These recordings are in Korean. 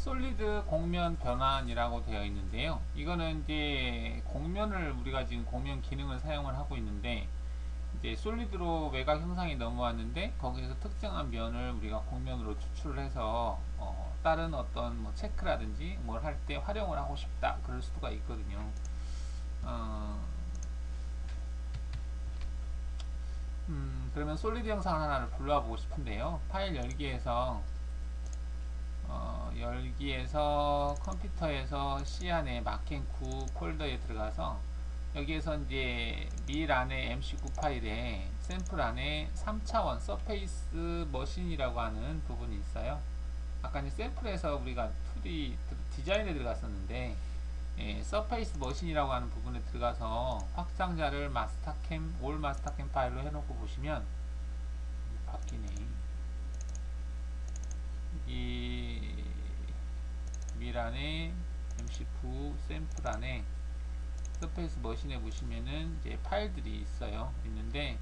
솔리드 공면 변환이라고 되어 있는데요. 이거는 이제 공면을 우리가 지금 공면 기능을 사용을 하고 있는데 이제 솔리드로 외곽 형상이 넘어왔는데 거기에서 특정한 면을 우리가 공면으로 추출을 해서 어, 다른 어떤 뭐 체크라든지 뭘 할 때 활용을 하고 싶다 그럴 수가 있거든요. 어, 음, 그러면 솔리드 영상 하나를 불러와 보고 싶은데요. 파일 열기에서 어, 열기에서 컴퓨터에서 C 안에 마킹 9 폴더에 들어가서 여기에서 이제 밀 안에 MC9 파일에 샘플 안에 3차원 서페이스 머신이라고 하는 부분이 있어요. 아까 이제 샘플에서 우리가 2D 디자인에 들어갔었는데 예, 서페이스 머신이라고 하는 부분에 들어가서 확장자를 마스터캠 올 마스터캠 파일로 해놓고 보시면 바뀌네. 이 밀 안에 MC9 샘플 안에 서페이스 머신에 보시면은 이제 파일들이 있어요. 있는데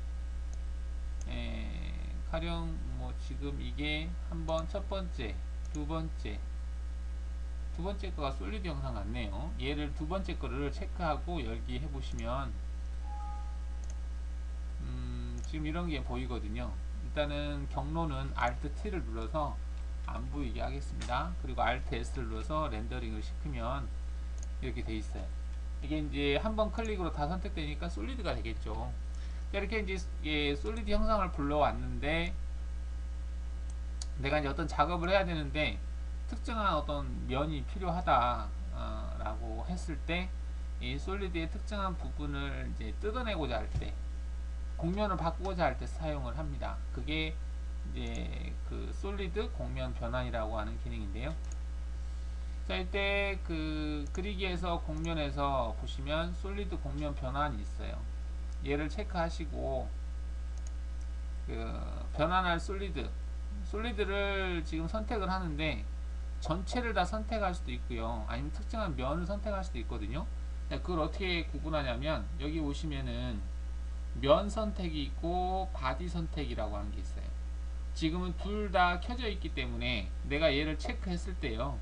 에, 가령 뭐 지금 이게 한번 첫 번째, 두 번째, 두 번째 거가 솔리드 영상 같네요. 얘를 두 번째 거를 체크하고 열기 해보시면 음, 지금 이런 게 보이거든요. 일단은 경로는 Alt T를 눌러서 안 보이게 하겠습니다. 그리고 Alt S를 눌러서 렌더링을 시키면 이렇게 돼 있어요. 이게 이제 한 번 클릭으로 다 선택되니까 솔리드가 되겠죠. 이렇게 이제 예, 솔리드 형상을 불러왔는데 내가 이제 어떤 작업을 해야 되는데 특정한 어떤 면이 필요하다 어, 라고 했을 때 이 솔리드의 특정한 부분을 이제 뜯어내고자 할 때 공면을 바꾸고자 할 때 사용을 합니다. 그게 이제 그 솔리드 공면 변환이라고 하는 기능인데요. 자, 이때 그 그리기에서 공면에서 보시면 솔리드 공면 변환이 있어요. 얘를 체크하시고 그 변환할 솔리드 솔리드를 지금 선택을 하는데 전체를 다 선택할 수도 있고요. 아니면 특정한 면을 선택할 수도 있거든요. 그걸 어떻게 구분하냐면 여기 보시면은 면 선택이 있고 바디 선택이라고 하는 게 있어요. 지금은 둘 다 켜져 있기 때문에 내가 얘를 체크했을 때요.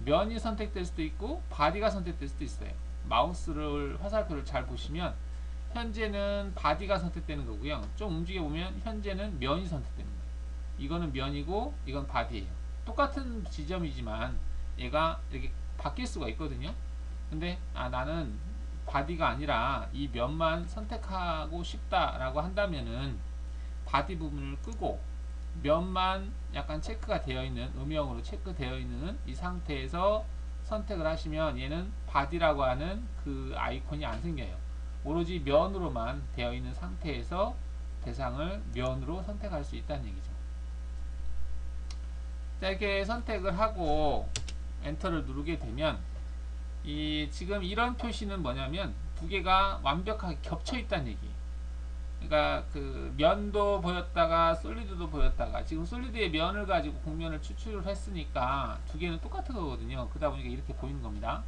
면이 선택될 수도 있고 바디가 선택될 수도 있어요. 마우스를 화살표를 잘 보시면 현재는 바디가 선택되는 거고요. 좀 움직여 보면 현재는 면이 선택되는 거예요. 이거는 면이고 이건 바디예요. 똑같은 지점이지만 얘가 이렇게 바뀔 수가 있거든요. 근데 아 나는 바디가 아니라 이 면만 선택하고 싶다라고 한다면은 바디 부분을 끄고 면만 약간 체크가 되어 있는 음영으로 체크되어 있는 이 상태에서 선택을 하시면 얘는 바디라고 하는 그 아이콘이 안 생겨요. 오로지 면으로만 되어 있는 상태에서 대상을 면으로 선택할 수 있다는 얘기죠. 자, 이렇게 선택을 하고 엔터를 누르게 되면 이 지금 이런 표시는 뭐냐면 두 개가 완벽하게 겹쳐 있다는 얘기. 그러니까 그 면도 보였다가 솔리드도 보였다가 지금 솔리드의 면을 가지고 공면을 추출을 했으니까 두 개는 똑같은 거거든요. 그러다 보니까 이렇게 보이는 겁니다.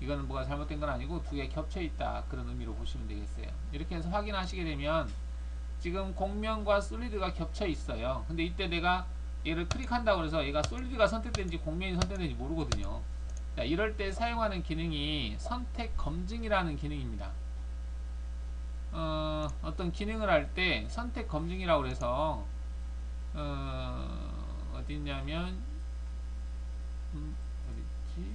이거는 뭐가 잘못된 건 아니고 두 개 겹쳐 있다 그런 의미로 보시면 되겠어요. 이렇게 해서 확인하시게 되면 지금 공면과 솔리드가 겹쳐 있어요. 근데 이때 내가 얘를 클릭한다고 해서 얘가 솔리드가 선택된지 공면이 선택된지 모르거든요. 자, 이럴 때 사용하는 기능이 선택 검증이라는 기능입니다. 어, 어떤 기능을 할 때 선택 검증이라고 해서 어, 어디 있냐면 음, 어디지?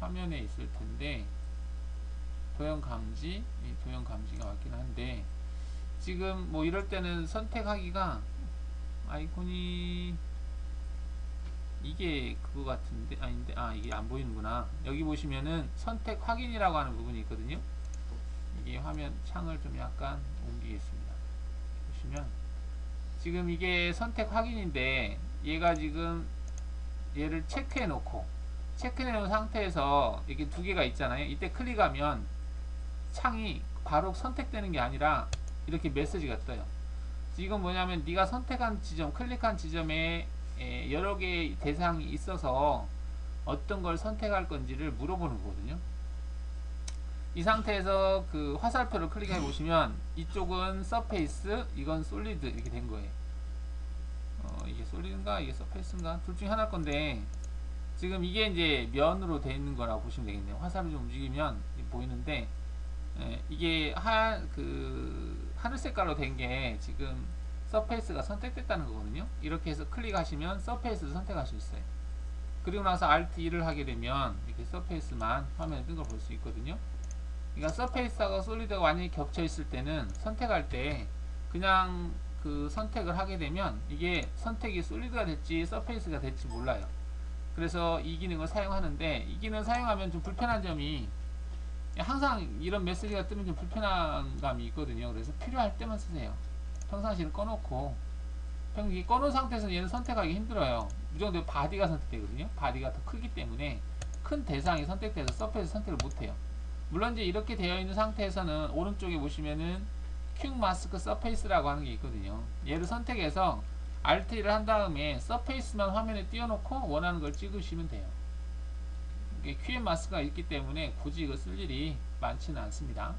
화면에 있을 텐데 도형 감지? 도형 감지가 맞긴 한데 지금 뭐 이럴 때는 선택하기가 아이콘이 이게 그거 같은데 아닌데 아 이게 안 보이는구나. 여기 보시면은 선택 확인이라고 하는 부분이 있거든요 이게 화면 창을 좀 약간 옮기겠습니다. 보시면 지금 이게 선택 확인인데 얘가 지금 얘를 체크해 놓고 체크해 놓은 상태에서 이게 두 개가 있잖아요. 이때 클릭하면 창이 바로 선택되는 게 아니라 이렇게 메시지가 떠요. 이건 뭐냐면 네가 선택한 지점 클릭한 지점에 여러 개의 대상이 있어서 어떤 걸 선택할 건지를 물어보는 거거든요 이 상태에서 그 화살표를 클릭해 보시면 이쪽은 서페이스 이건 솔리드 이렇게 된 거예요 어, 이게 솔리드인가 이게 서페이스인가 둘 중에 하나일 건데 지금 이게 이제 면으로 되어 있는 거라고 보시면 되겠네요. 화살을 좀 움직이면 보이는데 예, 이게 하얀 그 하늘 색깔로 된 게 지금 서페이스가 선택됐다는 거거든요. 이렇게 해서 클릭하시면 서페이스를 선택할 수 있어요. 그리고 나서 Alt 2를 하게 되면 이렇게 서페이스만 화면에 뜬 걸 볼 수 있거든요. 그러니까 서페이스하고 솔리드가 완전히 겹쳐 있을 때는 선택할 때 그냥 그 선택을 하게 되면 이게 선택이 솔리드가 될지 서페이스가 될지 몰라요. 그래서 이 기능을 사용하는데 이 기능을 사용하면 좀 불편한 점이 항상 이런 메시지가 뜨면 좀 불편한 감이 있거든요. 그래서 필요할 때만 쓰세요. 평상시를 꺼놓고 평기 꺼놓은 상태에서 얘는 선택하기 힘들어요. 무조건 바디가 선택되거든요. 바디가 더 크기 때문에 큰 대상이 선택돼서 서페이스 선택을 못해요. 물론 이제 이렇게 되어 있는 상태에서는 오른쪽에 보시면은 큐 마스크 서페이스라고 하는 게 있거든요. 얘를 선택해서 Alt를 한 다음에 서페이스만 화면에 띄워놓고 원하는 걸 찍으시면 돼요. 이게 QM 마스크가 있기 때문에 굳이 이거 쓸 일이 많지는 않습니다.